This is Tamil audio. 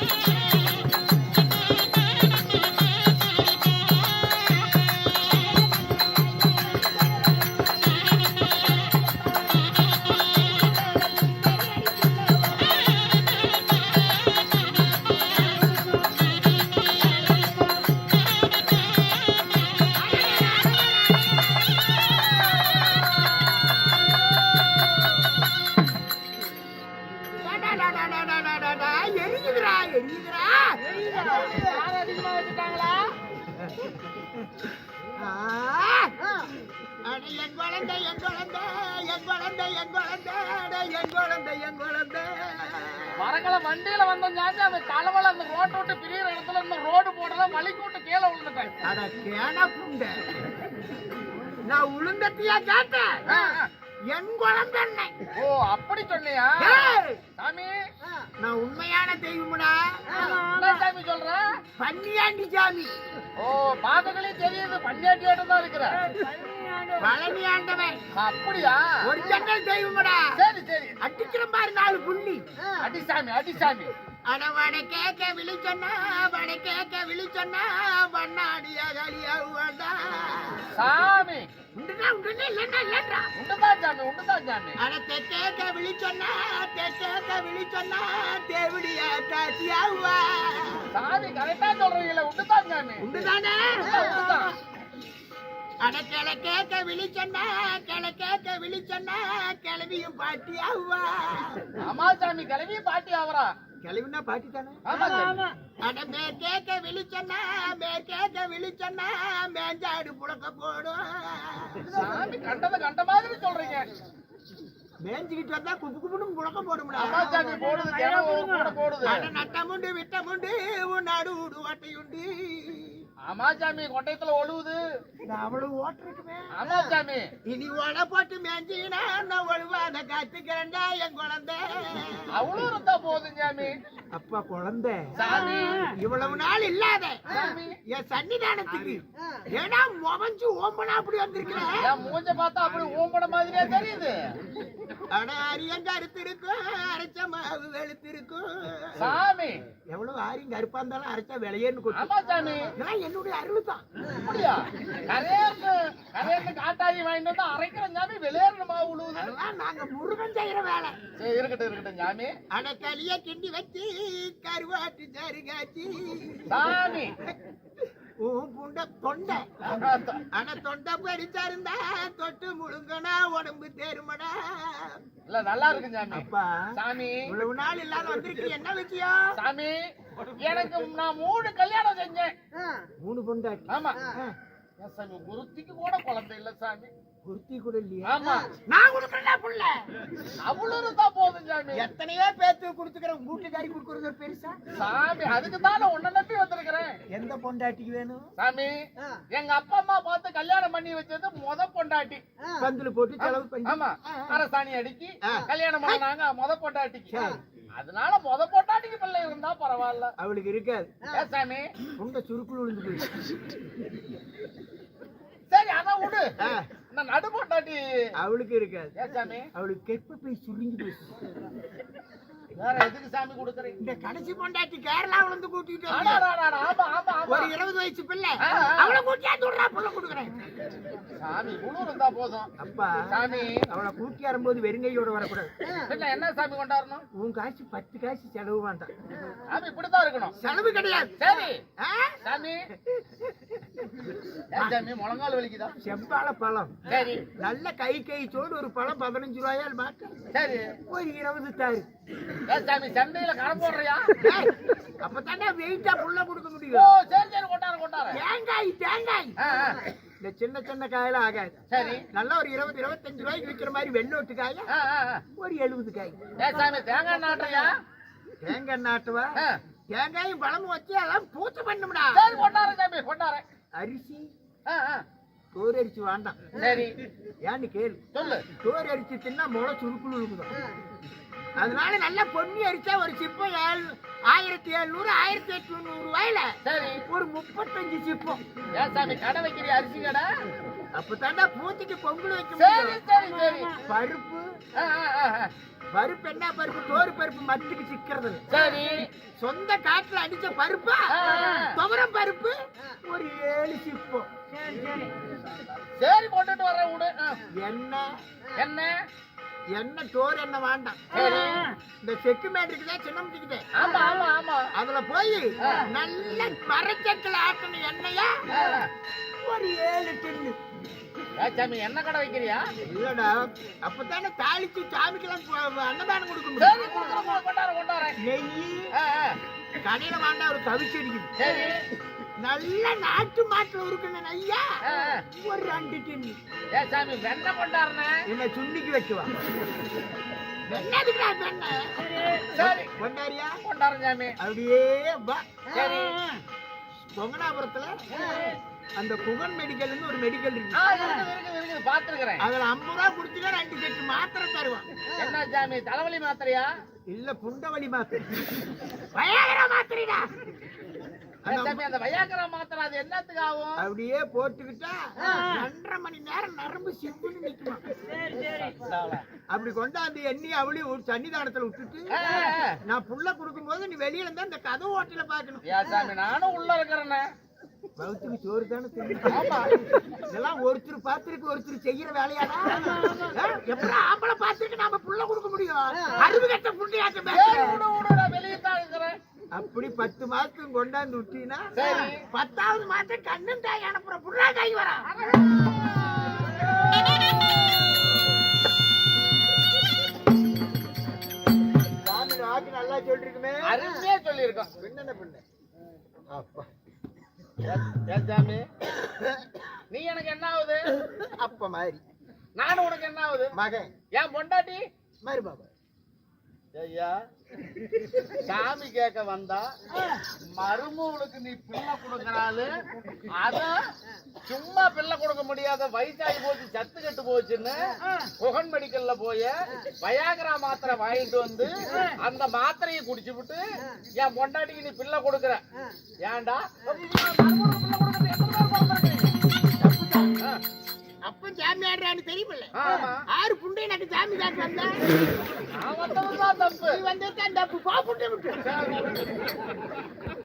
Thank you. யார் அதிகமா வச்சுட்டாங்களா என் குழந்தை என் குழந்தை என் குழந்தை என் குழந்தை அட, என் குழந்தை என் குழந்தை. மரங்கள வண்டியில வந்தோம் சாமி அந்த கலவல அந்த ரோட்டை விட்டு பிரியிற இடத்துல இந்த ரோடு போடல வலிக்கு விட்டு கீழே விழுந்துட்டேன் அட கேன புண்ட நான் உளுந்தத்தியா கேட்டேன். என் குழந்தை ஓ அப்படி சொன்னியா? சாமி நான் உண்மையான தெய்வம்டா. சாமி சொல்ற? பன்னியாண்டி சாமி. ஓ பாதங்களே தெரியுது பஞ்சாயத்தியோட தான் இருக்கிற பழனி ஆண்டவன் அப்படியா? ஒரு ஜன்னல் தெய்வம்டா நாலு புள்ளி. அடி சாமி அடி சாமி அட வட கேக்க விழிச்சொன்னா வட கேக்க விழிச்சொன்னா வண்ணாடியா கலியா வேண்டா சாமி. உண்டுனா உண்டுனா இல்லைன்னா இல்லைன்றா. உண்டுதான் சாமி உண்டுதான் சாமி? அட தெக்கேக்க விழிச்சொன்னா தெக்கேக்க விழிச்சொன்னா தேவடியா தாத்தியாவா சாமி கரெக்டா சொல்றீங்களே உண்டுதான் சாமி. உண்டுதானே உண்டுதான். அட கிழக்கேக்க விழிச்சொன்னா கிழக்கேக்க விழிச்சொன்னா கிளவியும் பாட்டியாவா ஆமா சாமி கிளவி பாட்டி ஆவரா கிளவினா பாட்டி தானே. அட மேற்கேக்க விழிச்சொன்னா மேற்கேக்க விழிச்சொன்னா மேஞ்சாடு புழக்க போடும். சாமி கண்டத கண்ட மாதிரி சொல்றீங்க. மேஞ்சுக்கிட்டு வந்தா குப்பு குப்புன்னு ஆமா சாமி போடுது நட்டமுண்டு விட்டமுண்டு உன் நடு ஓட்டையுண்டு ஆமா சாமி கொட்டயத்துல ஒழுவுது அவ்வளவு ஓட்டிருக்குமே. ஆமா சாமி இனி ஓட போட்டு மேஞ்சினா நான் ஒழுவாத காத்துக்கிறேன்டா என் குழந்தை. அவ்வளவு இருந்தா போதும் சாமி. அப்பா குழந்தை. சாமி. இவ்வளவு நாள் இல்லாத என் சன்னிதானத்துக்கு ஏன்னா முகஞ்சு ஓம்பனா அப்படி வந்திருக்கிறேன் என் மூஞ்ச பார்த்தா அப்படி ஊம்பட மாதிரியே தெரியுது. அட அரியங்க அறுத்திருக்கும் அரைச்ச மாவு வெளுத்திருக்கும் சாமி. எவ்வளவு ஆரிங்க அறுப்பா இருந்தாலும் அரைச்சா விளையேன்னு ஆமா சாமி. இதெல்லாம் என்னுடைய அருள் தான். அப்படியா? காட்டாரி வாங்கிட்டு வந்து அரைக்கிற சாமி வெளியேறின மாவு உழுவுது. அதெல்லாம் நாங்க முருகன் செய்யற வேலை. சரி இருக்கட்டும் இருக்கட்டும் சாமி. அட களிய கிண்டி வச்சு கருவாட்டு சாறு காய்ச்சி. சாமி புண்ட தொண்டை. ஆனா தொண்டை பெருசா இருந்தா தொட்டு முழுங்கனா உடம்பு தேருமடா. இல்ல நல்லா இருக்கு சாமி அப்பா சாமி. இவ்வளவு நாள் இல்லாத வந்திருக்கு என்ன விஷயம்? சாமி எனக்கு நான் மூணு கல்யாணம் செஞ்சேன். மூணு பொண்டாட்டி. ஆமா. என் சாமி ஒருத்திக்கு கூட குழந்தை இல்ல சாமி. ஒருத்தி கூட இல்லையா? ஆமா. நான் கொடுக்கறதா புள்ள அவ்வளவு இருந்தா போதும் சாமி. எத்தனையோ பேத்து கொடுத்துக்கிறேன் வீட்டுக்காரி கொடுக்கறது ஒரு பெருசா? சாமி அதுக்கு தான் உன்னை நம்பி வந்திருக்கிறேன். எந்த பொண்டாட்டிக்கு வேணும்? சாமி எங்க அப்பா அம்மா பார்த்து கல்யாணம் பண்ணி வச்சது முத பொண்டாட்டி. பந்துல போட்டு செலவு பண்ணி. ஆமா. அரசாணி அடிக்கி. கல்யாணம் பண்ணாங்க முத பொண்டாட்டிக்கு. அதனால முத பொண்டாட்டிக்கு பிள்ளை இருந்தா பரவாயில்ல. அவளுக்கு இருக்காது. சாமி? உங்க சுருக்குள் விழுந்து போயிடுச்சு சரி அதான் விடு. இந்த நடு பொண்டாட்டி அவளுக்கு இருக்காது. சாமி? அவளுக்கு கெப்ப போய் சுருங்கி போயிடுச்சு வேற எதுக்கு சாமி கொடுக்குறீங்க? இந்த கடைசி பொண்டாட்டி கேரளாவுல இருந்து கூட்டிட்டு ஒரு இருபது வயசு பிள்ளை. அவளை புள்ள கொடுக்குறேன். சாமி குழு இருந்தா போதும். அப்பா சாமி. அவளை கூட்டி வரும்போது வெறுங்கையோட வரக்கூடாது. பின்ன என்ன சாமி கொண்டாடணும் உன் காசு பத்து காசு செலவு வேண்டாம். சாமி இப்படித்தான் இருக்கணும். செலவு கிடையாது. சரி. சாமி. முழங்கால் வலிக்குதா? செவ்வாழ பழம். சரி. நல்ல கை கை சோடு ஒரு பழம் பதினஞ்சு ரூபாயால் மாட்ட? சரி. ஒரு இருபது தாரு. சாமி சந்தையில கடை போடுறியா? அப்பதானே வெயிட்டா புள்ள கொடுக்க ஓ முடியும் சரி சரி கொண்டாரு கொண்டாரு தேங்காய் தேங்காய். இந்த சின்ன சின்ன காயெல்லாம் ஆகாது. சரி. நல்லா ஒரு இருபது இருபத்தஞ்சு ரூபாய்க்கு விற்கிற மாதிரி வெள்ளோட்டு காய. ஒரு எழுபது காய். சாமி தேங்காய் நாட்டுறியா? தேங்காய் நாட்டுவா. தேங்காயும் பழமும் வச்சு எல்லாம் பூச்சி பண்ணும்டா. சரி கொண்டாரு சாமி கொண்டாரு அரிசி. சோறு அரிசி வேண்டாம். சரி. ஏன்னு கேளு. சொல்லு. சோறு அரிசி தின்னா முளை சுருக்குள் இருக்குதான் அதனால நல்லா பொன்னி அரிச்சா ஒரு சிப்பம் ஏழு ஆயிரத்தி எழுநூறு ஆயிரத்தி எட்நூறு ரூபாயில சரி. ஒரு முப்பத்தஞ்சு சிப்பம். ஏன் சாமி கடை வைக்கிறியா அரிசி கடை? அப்பதாண்டா பூத்திக்கு பொங்கல் வைக்க சரி முடியும் சரி. சரி பருப்பு. பருப்பு என்ன பருப்பு? தோறு பருப்பு மத்துக்கு சிக்கிறது. சரி. சொந்த காட்டுல அடிச்ச பருப்பா. துவரம் பருப்பு? ஒரு ஏழு சிப்பம் சரி கொண்டுட்டு வர்றேன் விடு. எண்ணெய் என்ன? எண்ணெய் தோறு எண்ணெய் வேண்டாம். இந்த செக்கு மேட் இருக்குதா சின்ன முட்டிக்குதே ஆமா ஆமா ஆமா. அதுல போய் நல்ல மரச்சக்கில் ஆட்டணும் எண்ணெயா ஆ. ஒரு ஏழு டின்னு சாமி என்ன கடை வைக்கிறியா? இல்லடா அப்பதானே தாளிச்சு சாமிக்கெல்லாம் அன்னதானம் கொடுக்க முடியும். கொடுக்குறேன், கொண்டாரேன் கொண்டாரேன் நெய். கடையில வேண்டாம் ஒரு கவிச்சு அடிக்குது. சரி. நல்ல நாட்டு மாட்டுல ஆ, ஆ. ஒரு ரெண்டு டின்னு ஏ சாமி வெண்ணெய் கொண்டாடுறேன். என்ன வைக்குவா? வெண்ணெய் சரி கொண்டாரியா கொண்டாடுறேன் சாமி. அப்படியே பொங்கனாபுரத்துல அந்த புகன் மெடிக்கல்னு ஒரு மெடிக்கல் இருக்கு. பாத்துருக்கிறேன். அதுல ஐம்பது ரூபா குடுத்தீங்கன்னா ரெண்டு செட்டு மாத்திரை தருவான். என்ன சாமி தலைவலி மாத்திரையா? இல்ல புண்டவலி மாத்திரை. வயாகரா மாத்திரைடா. அந்த வையாக்கரா மாத்திரை அது என்னத்துக்கு ஆகும்? அப்படியே போட்டுக்கிட்டா ரெண்டரை மணி நேரம் நரம்பு நிக்குமா? அப்படி கொண்டாந்து எண்ணி அவளி ஒரு சன்னிதானத்துல விட்டுட்டு. நான் புள்ள கொடுக்கும்போது நீ வெளியில இருந்தா இந்த கதவு ஓட்டில பாக்கணும். நானும் உள்ள இருக்கிறேனே. பௌத்துக்கு சோறு தானே இதெல்லாம் ஒருத்தர் பார்த்திருக்கு ஒருத்தர் செய்யற வேலையாடா? எப்படி ஆம்பளை பார்த்திருக்கு நாம புள்ள கொடுக்க முடியும்? அறிவு கட்ட இருக்கிறேன். அப்படி பத்து மாசத்துக்கு கொண்டாந்து விட்டீங்கன்னா. பத்தாவது மாசம் கண்ணன் தாய் அனுப்புற புள்ளா கை வரா. நல்லா சொல்லிருக்குமே. அருமையா சொல்லியிருக்கோம். பின்னன பின்ன அப்பா. நீ எனக்கு என்ன ஆகுது? அப்ப மாதிரி. நானும் உனக்கு என்ன ஆகுது? மகன். ஏன் பொண்டாட்டி? மாதிரி பாபா ஐயா சாமி கேட்க வந்தா மருமகளுக்கு நீ பிள்ளை கொடுக்கறாளு. அத சும்மா பிள்ளை கொடுக்க முடியாத வயசாகி போச்சு சத்து கெட்டு போச்சுன்னு புகன் மெடிக்கல்ல போய் வயாகரா மாத்திரை வாங்கிட்டு வந்து அந்த மாத்திரையை குடிச்சு விட்டு என் பொண்டாட்டிக்கு நீ பிள்ளை கொடுக்கற. ஏன்டா? அப்ப சாமி ஆடுறான்னு தெரியுமில்ல? ஆறு புண்டை நட்டு சாமி காட்டு வந்தா? நான் வந்ததுதான் தப்பு. நீ போ புண்டை விட்டு.